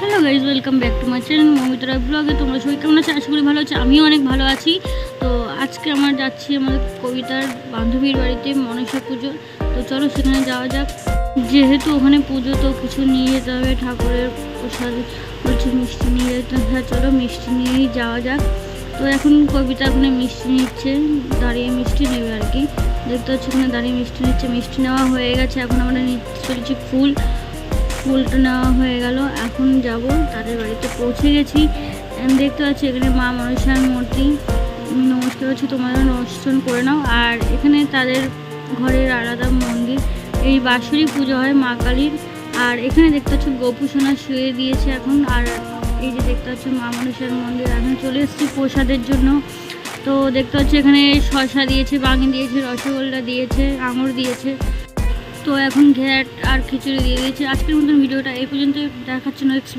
Hello guys welcome back to my channel Mamita ব্লগে তোমরা সবাই কেমন আছে? আশা করি ভালো আছে, আমিও অনেক ভালো আছি। তো আজকে আমরা যাচ্ছি আমাদের কবিতার বান্ধবীর বাড়িতে মনসা পুজো। তো চলো সেখানে যাওয়া যাক। যেহেতু ওখানে পুজো, তো কিছু নিয়ে যেতে হবে, ঠাকুরের প্রসাদ, বলছি মিষ্টি নিয়ে যেতে হ্যাঁ চলো মিষ্টি নিয়েই যাওয়া যাক। তো এখন কবিতা ওখানে মিষ্টি নিচ্ছে, দাঁড়িয়ে মিষ্টি নেবে আর কি। দেখতে হচ্ছে ওখানে দাঁড়িয়ে মিষ্টি নিচ্ছে, মিষ্টি নেওয়া হয়ে গেছে। এখন আমরা নিতে চলেছি ফুল। ফুলটা নেওয়া হয়ে গেল। এখন যাব, তাদের বাড়িতে পৌঁছে গেছি। দেখতে পাচ্ছি এখানে মা মনসার মূর্তি। নমস্কার করছি তোমাদের অনুষ্ঠান করে নাও। আর এখানে তাদের ঘরের আলাদা মন্দির। এই বাঁশুরি পুজো হয় মা কালীর। আর এখানে দেখতে পাচ্ছ গোপুসোনা শুয়ে দিয়েছে এখন। আর এই যে দেখতে পাচ্ছ মা মনসার মন্দির, এখন চলে এসেছি প্রসাদের জন্য। তো দেখতে পাচ্ছি এখানে শশা দিয়েছে, বাঙি দিয়েছে, রসগোল্লা দিয়েছে, আঙুর দিয়েছে। তো এখন ঘ্যাট আর খিচুড়ি দিয়ে দিয়েছি। আজকের মতন ভিডিওটা এই পর্যন্ত দেখাচ্ছে নেক্সট